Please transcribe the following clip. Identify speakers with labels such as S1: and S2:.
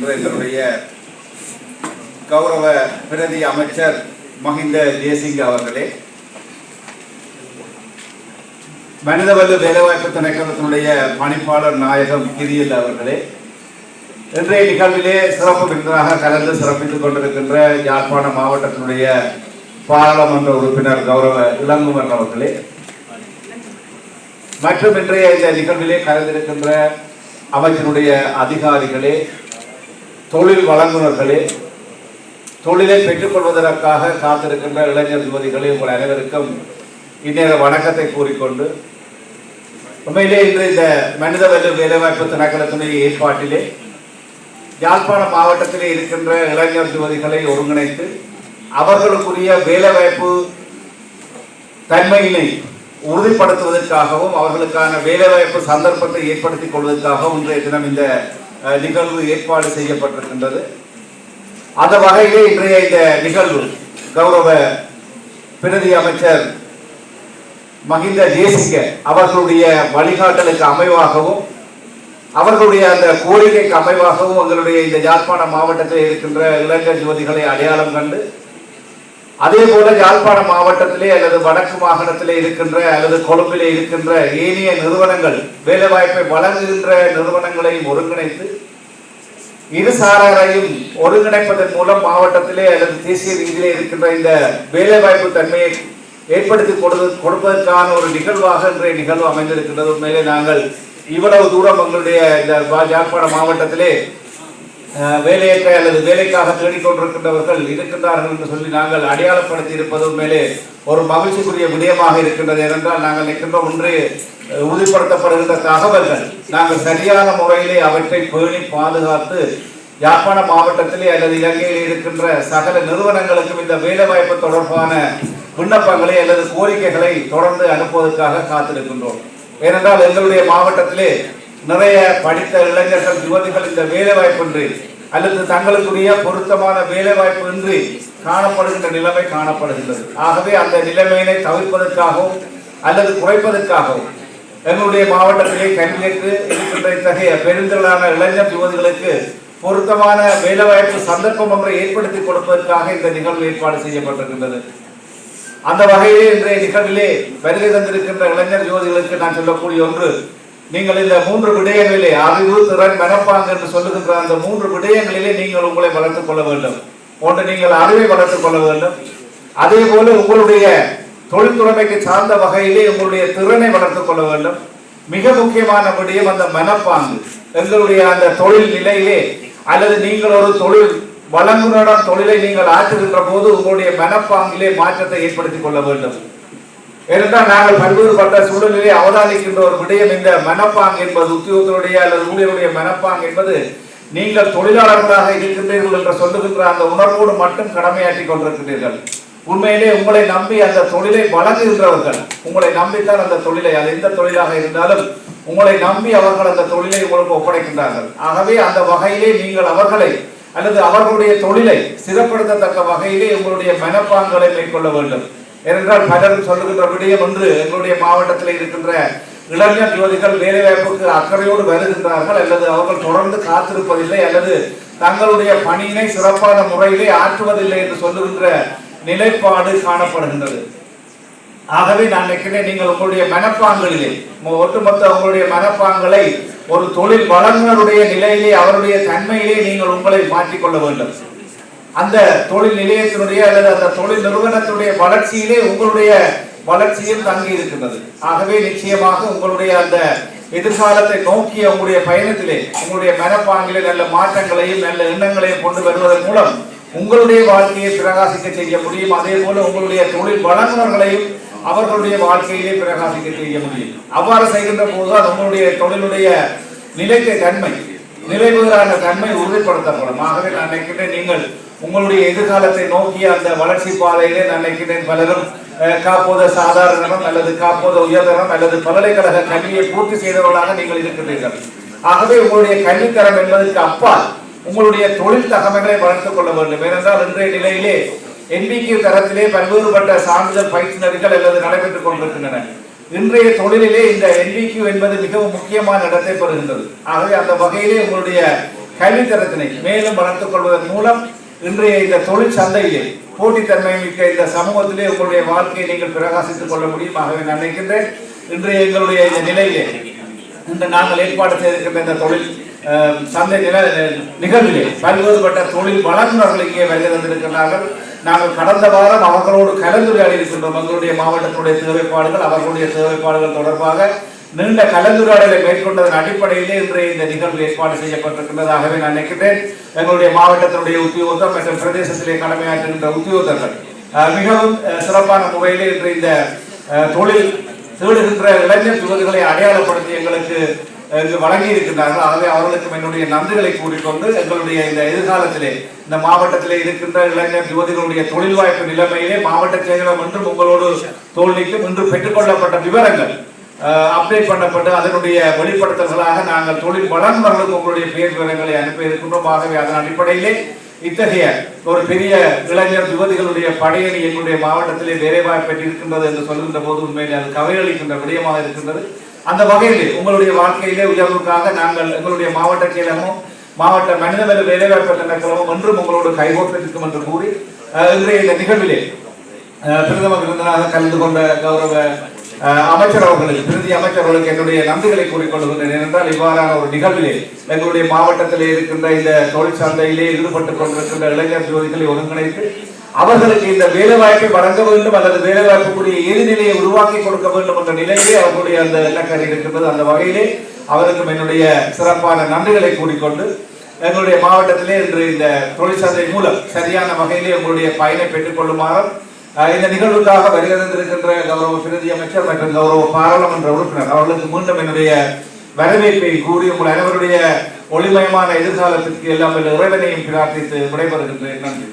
S1: கொண்டிருக்கின்ற எங்களுடைய கௌரவ பிரதி அமைச்சர் மஹிந்த ஜெயசிங்க அவர்களே. மனிதவல்ல வேலைவாய்ப்பு திணைக்களத்தினுடைய பணிப்பாளர் நாயகம் கிரியல் அவர்களே. இன்றைய நிகழ்விலே சிறப்பு விருந்தராக கலந்து சிறப்பித்துக் கொண்டிருக்கின்ற யாழ்ப்பாண மாவட்டத்தினுடைய பாராளுமன்ற உறுப்பினர் கௌரவ இளங்குமன் அவர்களே. மற்றும் இன்றைய இந்த நிகழ்விலே கலந்திருக்கின்ற அமைச்சருடைய அதிகாரிகளே தொழில் வழங்குனர்களே தொழிலை பெற்றுக்கொள்வதற்காக காத்திருக்கின்ற இளைஞர் யுவதிகளே உங்கள் அனைவருக்கும் இந்நேர வணக்கத்தை கூறிக்கொண்டு உண்மையிலே இன்று இந்த மனித வல்ல வேலைவாய்ப்பு திணைக்களத்தினுடைய ஏற்பாட்டிலே யாழ்ப்பாண மாவட்டத்திலே இருக்கின்ற இளைஞர் யுவதிகளை ஒருங்கிணைத்து அவர்களுக்குரிய வேலைவாய்ப்பு தன்மையினை உறுதிப்படுத்துவதற்காகவும் அவர்களுக்கான வேலைவாய்ப்பு சந்தர்ப்பத்தை ஏற்படுத்திக் கொள்வதற்காகவும் இன்றைய தினம் இந்த நிகழ்வு ஏற்பாடு செய்யப்பட்டிருக்கின்றது. அந்த வகையிலே இன்றைய இந்த நிகழ்வு கௌரவ பிரதி அமைச்சர் மஹிந்த ஜேசிங்க அவர்களுடைய வழிகாட்டலுக்கு அமைவாகவும் அவர்களுடைய அந்த கோரிக்கைக்கு அமைவாகவும் எங்களுடைய இந்த யாழ்ப்பாண மாவட்டத்தில் இருக்கின்ற இளைஞர் ஜோதிகளை அடையாளம் கண்டு அதே போல யாழ்ப்பாண மாவட்டத்திலே அல்லது வடக்கு மாகாணத்திலே இருக்கின்ற அல்லது கொழும்பிலே இருக்கின்ற ஏனைய நிறுவனங்கள் வேலைவாய்ப்பை வழங்குகின்ற நிறுவனங்களையும் ஒருங்கிணைத்து இருசாராரையும் ஒருங்கிணைப்பதன் மூலம் மாவட்டத்திலே அல்லது தேசிய ரீதியிலே இருக்கின்ற இந்த வேலைவாய்ப்பு தன்மையை ஏற்படுத்தி கொடு கொடுப்பதற்கான ஒரு நிகழ்வாக இன்றைய நிகழ்வு அமைந்திருக்கின்றது. உண்மையிலே நாங்கள் இவ்வளவு தூரம் எங்களுடைய இந்த வா- யாழ்ப்பாண மாவட்டத்திலே வேலையற்ற அல்லது வேலைக்காக தேடிக்கொண்டிருக்கின்றவர்கள் இருக்கின்றார்கள் என்று சொல்லி நாங்கள் அடையாளப்படுத்தி இருப்பது மேலே ஒரு மகிழ்ச்சிக்குரிய விடயமாக இருக்கின்றது. ஏனென்றால் நாங்கள் நிற்கின்ற ஒன்று உறுதிப்படுத்தப்படுகின்ற தகவல்கள். நாங்கள் சரியான முறையிலே அவற்றை பேணி பாதுகாத்து யாழ்ப்பாண மாவட்டத்திலே அல்லது இலங்கையில் இருக்கின்ற சகல நிறுவனங்களுக்கும் இந்த வேலைவாய்ப்பு தொடர்பான விண்ணப்பங்களை அல்லது கோரிக்கைகளை தொடர்ந்து அனுப்புவதற்காக காத்திருக்கின்றோம். ஏனென்றால் எங்களுடைய மாவட்டத்திலே நிறைய படித்த இளைஞர்கள் யுவதிகள் இந்த வேலை என்று அல்லது தங்களுக்குரிய பொருத்தமான வேலை வாய்ப்பு காணப்படுகின்ற நிலைமை காணப்படுகின்றது. ஆகவே அந்த நிலைமையினை தவிர்ப்பதற்காகவும் அல்லது குறைப்பதற்காகவும் எங்களுடைய மாவட்டத்திலே கல்வியற்று இருக்கின்ற இத்தகைய பெருந்திரளான இளைஞர் யுவதிகளுக்கு பொருத்தமான வேலைவாய்ப்பு சந்தர்ப்பம் ஒன்றை ஏற்படுத்தி கொடுப்பதற்காக இந்த நிகழ்வு ஏற்பாடு செய்யப்பட்டிருக்கின்றது. அந்த வகையிலே இன்றைய நிகழ்விலே வருகை தந்திருக்கின்ற இளைஞர் யுவதிகளுக்கு நான் சொல்லக்கூடிய ஒன்று நீங்கள் இந்த மூன்று விடயங்களிலே அறிவு திறன் மனப்பாங்க என்று சொல்லுகின்ற அந்த மூன்று விடயங்களிலே நீங்கள் உங்களை வளர்த்துக் கொள்ள வேண்டும். ஒன்று நீங்கள் அறிவை வளர்த்துக் கொள்ள வேண்டும். அதே போல உங்களுடைய தொழில்துறைமைக்கு சார்ந்த வகையிலே உங்களுடைய திறனை வளர்த்துக் கொள்ள வேண்டும். மிக முக்கியமான விடயம் அந்த மனப்பாங்கு எங்களுடைய அந்த தொழில் நிலையிலே அல்லது நீங்கள் ஒரு தொழில் வழங்குனரிடம் தொழிலை நீங்கள் ஆற்றுகின்ற போது உங்களுடைய மனப்பாங்கிலே மாற்றத்தை ஏற்படுத்திக் கொள்ள வேண்டும். ஏனென்றால் நாங்கள் பல்வேறுபட்ட சூழலிலே அவதானிக்கின்ற ஒரு விடயம் இந்த மனப்பாங் என்பது உத்தியோகத்தினுடைய அல்லது ஊழியருடைய மனப்பாங் என்பது நீங்கள் தொழிலாளர்களாக இருக்கின்றீர்கள் என்று சொல்லுகின்ற அந்த உணர்வோடு மட்டும் கடமையாற்றிக் கொண்டிருக்கின்றீர்கள். உண்மையிலே உங்களை நம்பி அந்த தொழிலை வழங்குகின்றவர்கள் உங்களை நம்பித்தான் அந்த தொழிலை அது எந்த தொழிலாக இருந்தாலும் உங்களை நம்பி அவர்கள் அந்த தொழிலை உங்களுக்கு ஒப்படைக்கின்றார்கள். ஆகவே அந்த வகையிலே நீங்கள் அவர்களை அல்லது அவர்களுடைய தொழிலை சிறப்படுத்தத்தக்க வகையிலே உங்களுடைய மனப்பாங்களை மேற்கொள்ள வேண்டும். ஏனென்றால் பலரும் சொல்லுகின்ற விடயம் ஒன்று எங்களுடைய மாவட்டத்தில் இருக்கின்ற இளைஞர் ஜோதிகள் வேலைவாய்ப்புக்கு அக்கறையோடு வருகின்றார்கள் அல்லது அவர்கள் தொடர்ந்து காத்திருப்பதில்லை அல்லது தங்களுடைய பணியினை சிறப்பான முறையிலே ஆற்றுவதில்லை என்று சொல்லுகின்ற நிலைப்பாடு காணப்படுகின்றது. ஆகவே நான் நினைக்கிறேன் நீங்கள் உங்களுடைய மனப்பாங்களிலே ஒட்டுமொத்த உங்களுடைய மனப்பாங்களை ஒரு தொழில் வளர்ந்தருடைய நிலையிலே அவருடைய தன்மையிலே நீங்கள் உங்களை மாற்றிக்கொள்ள வேண்டும். அந்த தொழில் நிலையத்தினுடைய அல்லது அந்த தொழில் நிறுவனத்தினுடைய வளர்ச்சியிலே உங்களுடைய வளர்ச்சியும் தங்கி இருக்கின்றது. ஆகவே நிச்சயமாக உங்களுடைய அந்த எதிர்காலத்தை நோக்கிய உங்களுடைய பயணத்திலே உங்களுடைய மனப்பாங்கிலே நல்ல மாற்றங்களையும் நல்ல எண்ணங்களையும் கொண்டு வருவதன் மூலம் உங்களுடைய வாழ்க்கையை பிரகாசிக்க செய்ய முடியும். அதே போல உங்களுடைய தொழில் வழங்குனர்களையும் அவர்களுடைய வாழ்க்கையிலே பிரகாசிக்க செய்ய முடியும். அவ்வாறு செய்கின்ற போதுதான் உங்களுடைய தொழிலுடைய நிலைத்த தன்மை நிலைவுகளான தன்மை உறுதிப்படுத்தப்படும். ஆகவே நான் நினைக்கின்றேன் நீங்கள் உங்களுடைய எதிர்காலத்தை நோக்கிய அந்த வளர்ச்சி பாதையிலே நான் நினைக்கின்றேன் பலரும் காப்போத சாதாரணம் அல்லது காப்போத உயர்தரம் அல்லது பல்கலைக்கழக கல்வியை பூர்த்தி செய்தவர்களாக நீங்கள் இருக்கின்றீர்கள். ஆகவே உங்களுடைய கல்வித்தரம் என்பதற்கு அப்பால் உங்களுடைய தொழில் தகமைகளை வளர்த்துக் கொள்ள வேண்டும். ஏனென்றால் இன்றைய நிலையிலே என்பிக்கு தரத்திலே பல்வேறுபட்ட சான்றிதழ் பயிற்றுனர்கள் அல்லது நடைபெற்றுக் கொண்டிருக்கின்றன. இன்றைய தொழிலிலே இந்த என்பிக்யூ என்பது மிகவும் முக்கியமான இடத்தை பெறுகின்றது. ஆகவே அந்த வகையிலே உங்களுடைய கல்வித்தரத்தினை மேலும் வளர்த்துக் கொள்வதன் மூலம் இன்றைய இந்த தொழில் சந்தையிலே போட்டித்தன்மை மிக்க இந்த சமூகத்திலே உங்களுடைய வாழ்க்கையை நீங்கள் பிரகாசித்துக் கொள்ள முடியும் ஆகவே நான் நினைக்கின்றேன். இன்றைய எங்களுடைய இந்த நிலையிலே இன்று நாங்கள் ஏற்பாடு செய்திருக்கின்ற இந்த தொழில் சந்தை நில நிகழ்விலே பல்வேறுபட்ட தொழில் வழங்குநர்கள் இங்கே வருகை தந்திருக்கிறார்கள் நாங்கள் கடந்த வாரம் அவர்களோடு கலந்துரையாடி இருக்கின்றோம் எங்களுடைய மாவட்டத்தினுடைய தேவைப்பாடுகள் அவர்களுடைய தேவைப்பாடுகள் தொடர்பாக. நீண்ட கலந்துரையாடலை மேற்கொண்டதன் அடிப்படையிலே இன்றைய இந்த நிகழ்வு ஏற்பாடு செய்யப்பட்டிருக்கின்றதாகவே நான் நினைக்கிறேன். எங்களுடைய மாவட்டத்தினுடைய உத்தியோகம் மற்றும் பிரதேசத்திலே கடமையாற்றுகின்ற உத்தியோகர்கள் மிகவும் சிறப்பான முறையிலே இன்று இந்த தொழில் தேடுகின்ற இளைஞர் யுவதிகளை அடையாளப்படுத்தி எங்களுக்கு இங்கு வழங்கி இருக்கின்றார்கள் ஆகவே அவர்களுக்கும் என்னுடைய நன்றிகளை கூறிக்கொண்டு எங்களுடைய இந்த எதிர்காலத்திலே இந்த மாவட்டத்திலே இருக்கின்ற இளைஞர் யுவதிகளுடைய தொழில் வாய்ப்பு நிலைமையிலே மாவட்ட செயலகம் என்றும் உங்களோடு தோல்விக்கும் இன்று பெற்றுக்கொள்ளப்பட்ட விவரங்கள் அப்டேட் பண்ணப்பட்டு அதனுடைய வெளிப்படுத்தல்களாக நாங்கள் தொழில் வளர்ந்தவர்களுக்கு உங்களுடைய பெயர் விவரங்களை அனுப்பி இருக்கின்றோம். ஆகவே அதன் அடிப்படையிலே இத்தகைய ஒரு பெரிய இளைஞர் யுவதிகளுடைய படையணி எங்களுடைய மாவட்டத்திலே வேலைவாய்ப்பு பெற்றிருக்கின்றது என்று சொல்கின்ற போது உண்மையிலே அது கவலையளிக்கின்ற விடயமாக இருக்கின்றது. அந்த வகையிலே உங்களுடைய வாழ்க்கையிலே உயர்வுக்காக நாங்கள் எங்களுடைய மாவட்ட செயலகமும் மாவட்ட மனிதவள வேலைவாய்ப்பு திட்டக்கிழமும் என்றும் உங்களோடு கைகோர்த்திருக்கும் என்று கூறி இன்றைய இந்த நிகழ்விலே பிரதம விருந்தினராக கலந்து கொண்ட கௌரவ அமைச்சர் அவர்களுக்கு பிரதி அமைச்சர் அவர்களுக்கு என்னுடைய நன்றிகளை கூறிக்கொள்கின்றேன். ஏனென்றால் இவ்வாறான ஒரு நிகழ்விலே எங்களுடைய மாவட்டத்திலே இருக்கின்ற இந்த தொழிற்சந்தையிலே ஈடுபட்டுக் கொண்டிருக்கின்ற இளைஞர் ஜோதிகளை ஒருங்கிணைத்து அவர்களுக்கு இந்த வேலைவாய்ப்பை வழங்க வேண்டும் அல்லது வேலைவாய்ப்புக்குரிய எதிர்நிலையை உருவாக்கி கொடுக்க வேண்டும் என்ற நிலையிலே அவர்களுடைய அந்த இலக்கணி இருக்கின்றது. அந்த வகையிலே அவருக்கும் என்னுடைய சிறப்பான நன்றிகளை கூறிக்கொண்டு எங்களுடைய மாவட்டத்திலே இன்று இந்த தொழிற்சந்தை மூலம் சரியான வகையிலே உங்களுடைய பயனை பெற்றுக் கொள்ளுமாறும் இந்த நிகழ்வுக்காக வருகிறந்திருக்கின்ற கௌரவ பிரதி அமைச்சர் மற்றும் கௌரவ பாராளுமன்ற உறுப்பினர் அவர்களுக்கு மீண்டும் என்னுடைய வரவேற்பை கூறி உங்கள் அனைவருடைய ஒளிமயமான எதிர்காலத்திற்கு எல்லாம் இறைவனையும் பிரார்த்தித்து விடைபெறுகின்றேன். நன்றி.